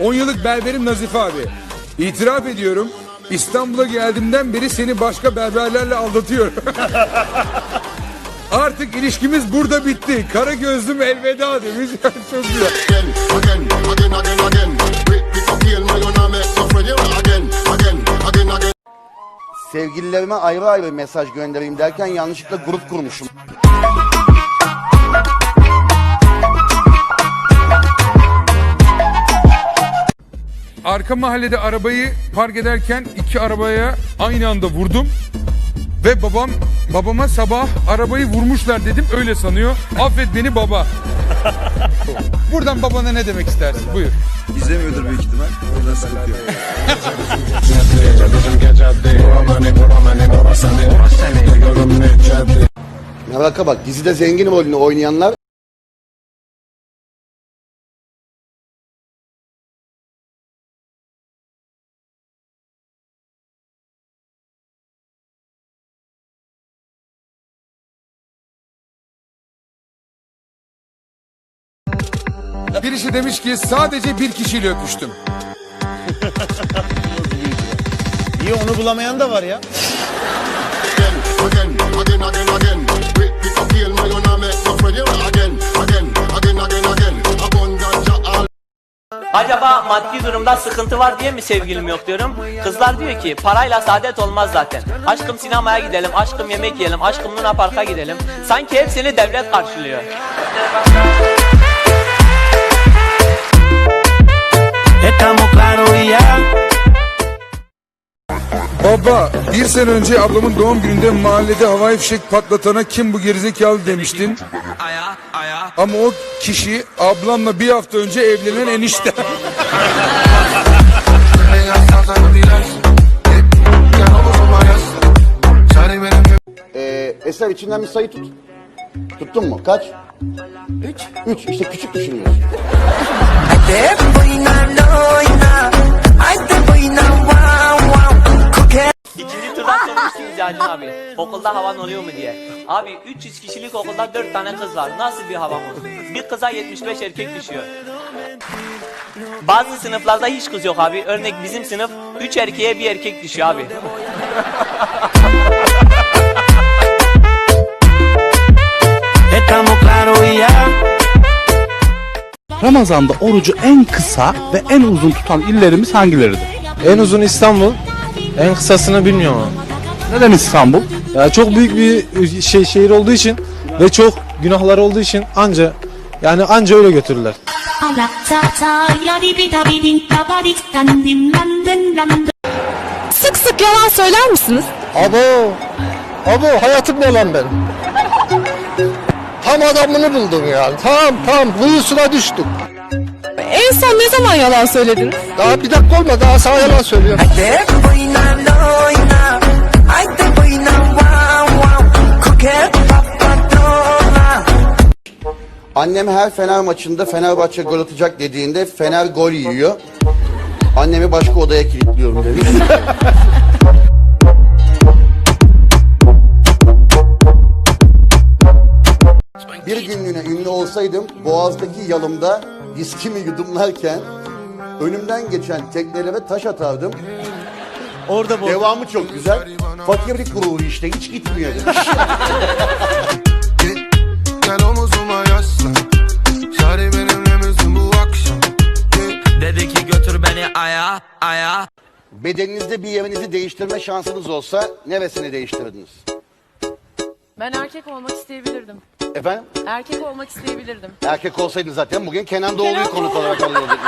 10 yıllık berberim Nazife abi. İtiraf ediyorum. İstanbul'a geldiğimden beri seni başka berberlerle aldatıyorum. Artık ilişkimiz burada bitti. Kara gözlüm elveda demiş. Çok güzel. Sevgililerime ayrı ayrı mesaj göndereyim derken yanlışlıkla grup kurmuşum. Arka mahallede arabayı park ederken iki arabaya aynı anda vurdum. Ve babam babama sabah arabayı vurmuşlar dedim öyle sanıyor. Affet beni baba. Buradan babana ne demek istersin? Buyur. İzlemiyordur büyük ihtimal. O yüzden sıkıntı yok. Meraka bak dizide zengin rolünü oynayanlar Birisi demiş ki sadece bir kişiyle öpüştüm. İyi onu bulamayan da var ya. Acaba maddi durumda sıkıntı var diye mi sevgilim yok diyorum. Kızlar diyor ki parayla saadet olmaz zaten. Aşkım sinemaya gidelim, aşkım yemek yiyelim, aşkım Luna Park'a gidelim. Sanki hepsini devlet karşılıyor. Estamos claros y ya. Baba bir sene önce ablamın doğum gününde mahallede havai fişek patlatana kim bu gerizekalı demiştin. Ama o kişi ablamla bir hafta önce evlenen enişte. Ee, Eser içinden bir sayı tut. Tuttun mu? Kaç? Üç. Üç. İşte küçük düşünüyorsun. İkinci turdan sormuşsunuz Yalçın abi. Okulda havan oluyor mu diye. Abi 300 kişilik okulda 4 tane kız var. Nasıl bir havam olur? Bir kıza 75 erkek düşüyor. Bazı sınıflarda hiç kız yok abi. Örnek bizim sınıf 3 erkeğe bir erkek düşüyor abi. Estamos claros y ya. Ramazan'da orucu en kısa ve en uzun tutan illerimiz hangileridir? En uzun İstanbul. En kısasını bilmiyorum ama. Neden İstanbul? Ya çok büyük bir şey şehir olduğu için ve çok günahlar olduğu için anca yani anca öyle götürürler. Sık sık yalan söyler misiniz? Abo. Abo hayatım olan ben. Tam adamını buldum yani. Tam tam kuyusuna düştüm. En son ne zaman yalan söylediniz? Daha bir dakika olmadı daha sana yalan söylüyorum. Annem her Fener maçında Fenerbahçe gol atacak dediğinde Fener gol yiyor. Annemi başka odaya kilitliyorum demiş. Bir günlüğüne ünlü olsaydım Boğaz'daki yalımda viskimi yudumlarken önümden geçen teknelere taş atardım. Orada bu. Devamı çok güzel. Fakirlik gururu işte hiç gitmiyor demiş. Gel omuzuma yaslan. Şari benimle misin bu akşam? Dedi ki götür beni aya aya. Bedeninizde bir yerinizi değiştirme şansınız olsa neresini değiştirirdiniz? Ben erkek olmak isteyebilirdim. Efendim? Erkek olmak isteyebilirdim. Erkek olsaydın zaten bugün Kenan Doğulu'yu Kenan konuk Doğulu. olarak alıyorduk.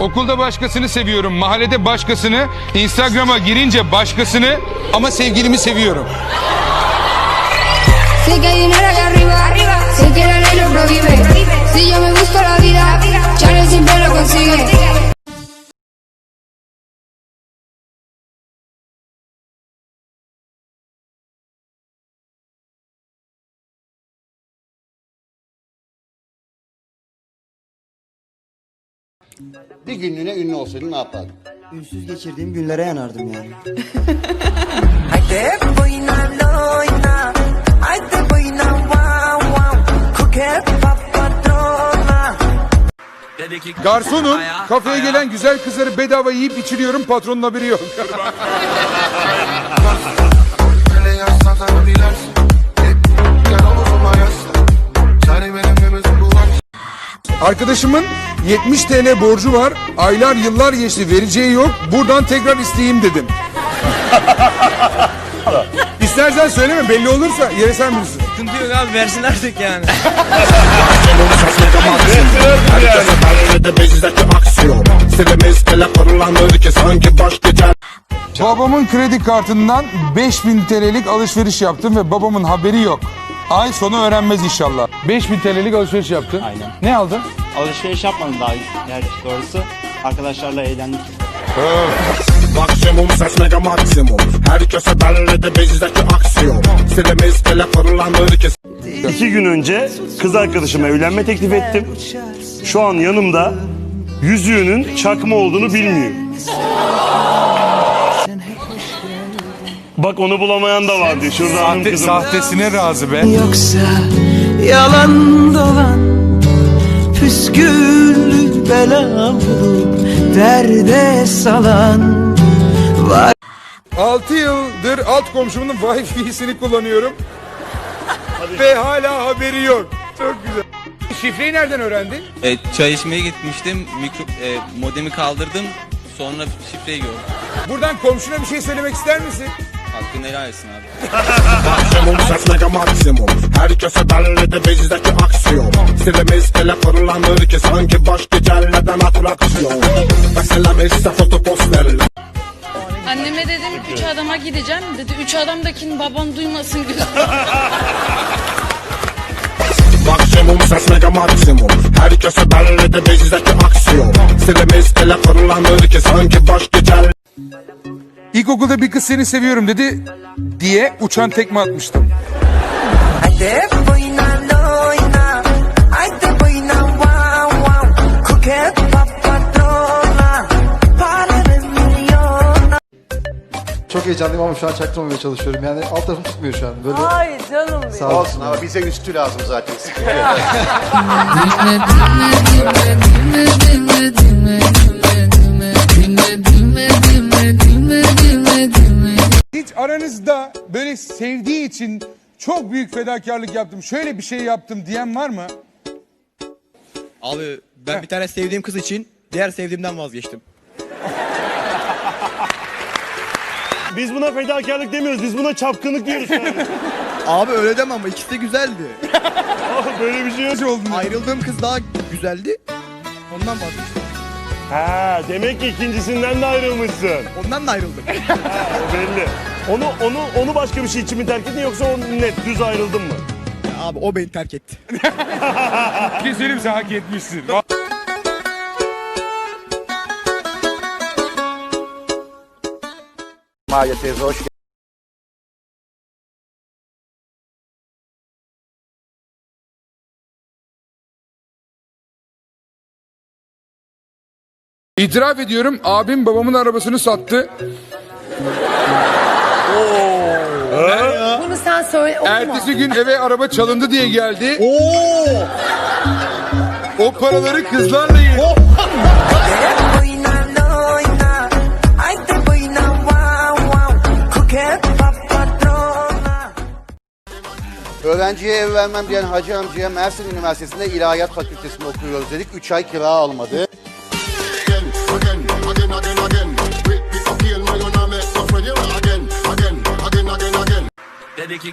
Okulda başkasını seviyorum, mahallede başkasını, Instagram'a girince başkasını ama sevgilimi seviyorum. Sé que hay Bir günlüğüne ünlü olsaydın ne yapardın? Ünsüz geçirdiğim günlere yanardım yani. Garsonum kafeye gelen güzel kızları bedava yiyip içiriyorum patronun haberi yok. Arkadaşımın 70 TL borcu var. Aylar yıllar geçti vereceği yok. Buradan tekrar isteyeyim dedim. İstersen söyleme belli olursa yere sen bilirsin. Sıkıntı yok abi versin artık yani. Babamın kredi kartından 5000 TL'lik alışveriş yaptım ve babamın haberi yok. Ay sonu öğrenmez inşallah. 5000 TL'lik alışveriş yaptın. Aynen. Ne aldın? Alışveriş yapmadım daha gerçi doğrusu. Arkadaşlarla eğlendik. Maksimum ses mega maksimum Herkese belli de bizdeki aksiyon Silimiz telefonlanır ki İki gün önce kız arkadaşıma evlenme teklif ettim. Şu an yanımda yüzüğünün çakma olduğunu bilmiyor. Bak onu bulamayan da var diyor. Şurada hanım Sahte, kızım. sahtesine razı be. Yoksa yalan dolan Püsküllü bela bulup derde salan 6 yıldır alt komşumun Wi-Fi'sini kullanıyorum. Ve hala haberi yok. Çok güzel. Şifreyi nereden öğrendin? E, çay içmeye gitmiştim. Mikro, e, modemi kaldırdım. Sonra şifreyi gördüm. Buradan komşuna bir şey söylemek ister misin? Hakkını helal etsin abi. Maksimum ses mega maksimum Herkese belli de bizdeki aksiyon Silimiz telefonlanır ki sanki baş gecelleden atraksiyon Mesela ise fotoposterler Anneme dedim üç adama gideceğim. Dedi üç adamdakini babam duymasın. Maksimum ses mega maksimum Herkese belli de bizdeki aksiyon Silimiz telefonlanır ki sanki baş gecelleden İlkokulda bir kız seni seviyorum dedi diye uçan tekme atmıştım. Hadi wow wow Kuket milyona Çok heyecanlıyım ama şu an çaktırmamaya çalışıyorum. Yani alt tarafım tutmuyor şu an. Böyle Ay canım benim. sağ ol. Olsun ama bize üstü lazım zaten. sevdiği için çok büyük fedakarlık yaptım, şöyle bir şey yaptım diyen var mı? Abi ben bir tane sevdiğim kız için diğer sevdiğimden vazgeçtim. Biz buna fedakarlık demiyoruz. Biz buna çapkınlık diyoruz. Abi öyle deme ama ikisi de güzeldi. Böyle bir şey yok. Oldu. Ayrıldığım kız daha güzeldi. Ondan vazgeçtim. Ha, demek ki ikincisinden de ayrılmışsın. Ondan da ayrıldım. O belli. Onu onu onu başka bir şey için mi terk ettin yoksa o net düz ayrıldın mı? Abi o beni terk etti. Keselim sen hak etmişsin. Maya teyze hoş. İtiraf ediyorum abim babamın arabasını sattı. Bunu sen söyle. Ertesi gün eve araba çalındı diye geldi. O paraları kızlarla yedi. papatrona Öğrenciye ev vermem diyen hacı amcaya Mersin Üniversitesi'nde İlahiyat Fakültesi'nde okuyoruz dedik. 3 ay kira almadı.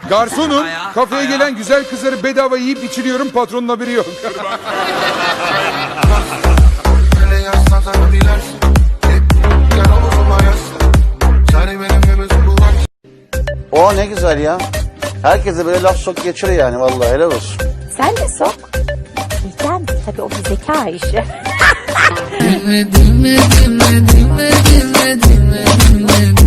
Garsonum kafeye gelen güzel kızları bedava yiyip içiriyorum patronun haberi yok. O ne güzel ya. Herkese böyle laf sok geçir yani vallahi helal olsun. Sen de sok. Bilmem tabii o bir zeka işi. Dinle dinle dinle dinle dinle dinle dinle